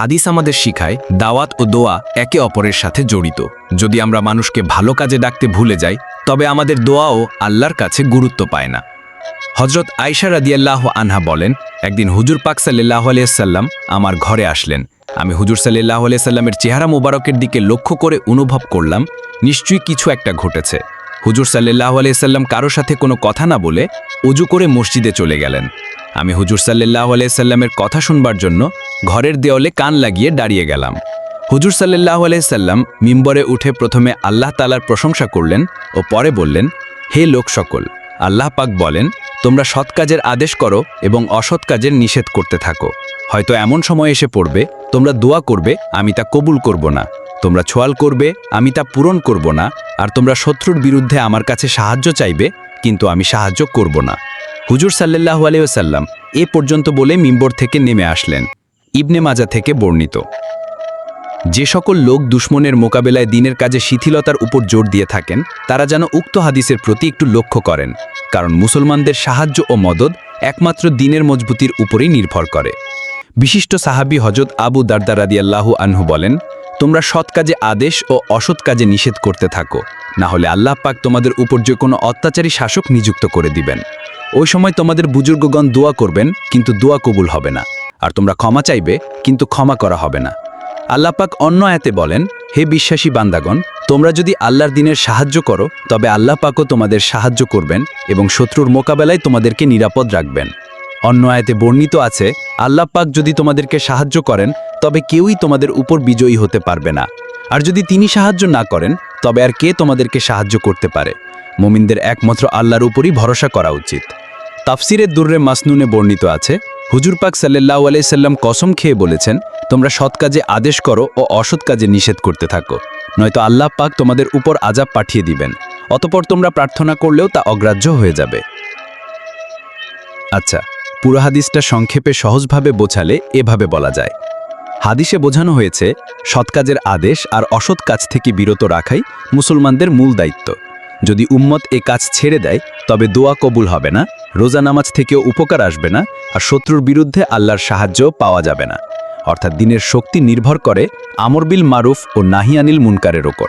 হাদিস আমাদের শিখায়, দাওয়াত ও দোয়া একে অপরের সাথে জড়িত। যদি আমরা মানুষকে ভালো কাজে ডাকতে ভুলে যাই, তবে আমাদের দোয়াও আল্লাহর কাছে গুরুত্ব পায় না। হজরত আয়সা রাদিয়াল্লাহ আনহা বলেন, একদিন হুজুর পাক সাল্লাহ আলিয়াল্লাম আমার ঘরে আসলেন। আমি হুজুর সাল্লাহ আলিয়াল্লামের চেহারা মুবারকের দিকে লক্ষ্য করে অনুভব করলাম, নিশ্চয়ই কিছু একটা ঘটেছে। হুজুর সাল্লাহ আলিয়াল্লাম কারও সাথে কোনো কথা না বলে অজু করে মসজিদে চলে গেলেন। আমি হুজুর সাল্লাহ আলাইসাল্লামের কথা শুনবার জন্য ঘরের দেওয়ালে কান লাগিয়ে দাঁড়িয়ে গেলাম। হুজুর সাল্লাহ আলাইসাল্লাম মিম্বরে উঠে প্রথমে আল্লাহ তালার প্রশংসা করলেন ও পরে বললেন, হে লোক সকল, আল্লাহ পাক বলেন, তোমরা সৎ কাজের আদেশ করো এবং অসৎ কাজের নিষেধ করতে থাকো। হয়তো এমন সময় এসে পড়বে, তোমরা দোয়া করবে, আমি তা কবুল করব না। তোমরা ছোয়াল করবে, আমি তা পূরণ করব না। আর তোমরা শত্রুর বিরুদ্ধে আমার কাছে সাহায্য চাইবে, কিন্তু আমি সাহায্য করব না। হুজুর সাল্লাহ আলিয়াল্লাম এ পর্যন্ত বলে মিম্বর থেকে নেমে আসলেন, ইবনে মাজা থেকে বর্ণিত। যে সকল লোক দুশ্মনের মোকাবেলায় দিনের কাজে শিথিলতার উপর জোর দিয়ে থাকেন, তারা যেন উক্ত হাদিসের প্রতি একটু লক্ষ্য করেন, কারণ মুসলমানদের সাহায্য ও মদদ একমাত্র দিনের মজবুতির উপরেই নির্ভর করে। বিশিষ্ট সাহাবি হজরত আবু দারদা রাদিয়াল্লাহু আনহু বলেন, তোমরা সৎ কাজে আদেশ ও অসৎ কাজে নিষেধ করতে থাকো, না হলে আল্লাহ পাক তোমাদের উপর যে কোনো অত্যাচারী শাসক নিযুক্ত করে দিবেন। ওই সময় তোমাদের বুজুর্গগণ দোয়া করবেন, কিন্তু দোয়া কবুল হবে না। আর তোমরা ক্ষমা চাইবে, কিন্তু ক্ষমা করা হবে না। আল্লাহ পাক অন্য আয়াতে বলেন, হে বিশ্বাসী বান্দাগণ, তোমরা যদি আল্লাহর দিনের সাহায্য করো, তবে আল্লাহ পাকও তোমাদের সাহায্য করবেন এবং শত্রুর মোকাবেলায় তোমাদেরকে নিরাপদ রাখবেন। অন্য আয়াতে বর্ণিত আছে আল্লাহ পাক যদি তোমাদেরকে সাহায্য করেন, তবে কেউই তোমাদের উপর বিজয়ী হতে পারবে না। আর যদি তিনি সাহায্য না করেন তবে আর কে তোমাদেরকে সাহায্য করতে পারে? মোমিনদের একমাত্র আল্লাহর উপরই ভরসা করা উচিত। তাফসিরের দুর্রে মাসনুনে বর্ণিত আছে, হুজুর পাক সাল্লাহ আলাইসাল্লাম কসম খেয়ে বলেছেন, তোমরা সৎ কাজে আদেশ করো ও অসৎ কাজে নিষেধ করতে থাকো। নয়তো আল্লাহ পাক তোমাদের উপর আজাব পাঠিয়ে দিবেন। অতপর তোমরা প্রার্থনা করলেও তা অগ্রাহ্য হয়ে যাবে। আচ্ছা পুরো হাদিসটা সংক্ষেপে সহজভাবে বোঝালে এভাবে বলা যায়। হাদিসে বোঝানো হয়েছে, সৎ কাজের আদেশ আর অসৎ কাজ থেকে বিরত রাখাই মুসলমানদের মূল দায়িত্ব। যদি উম্মত এ কাজ ছেড়ে দেয়, তবে দোয়া কবুল হবে না, রোজা নামাজ থেকেও উপকার আসবে না আর শত্রুর বিরুদ্ধে আল্লাহর সাহায্য পাওয়া যাবে না। অর্থাৎ দিনের শক্তি নির্ভর করে আমরবিল মারুফ ও নাহিয়ানিল মুনকারের ওপর।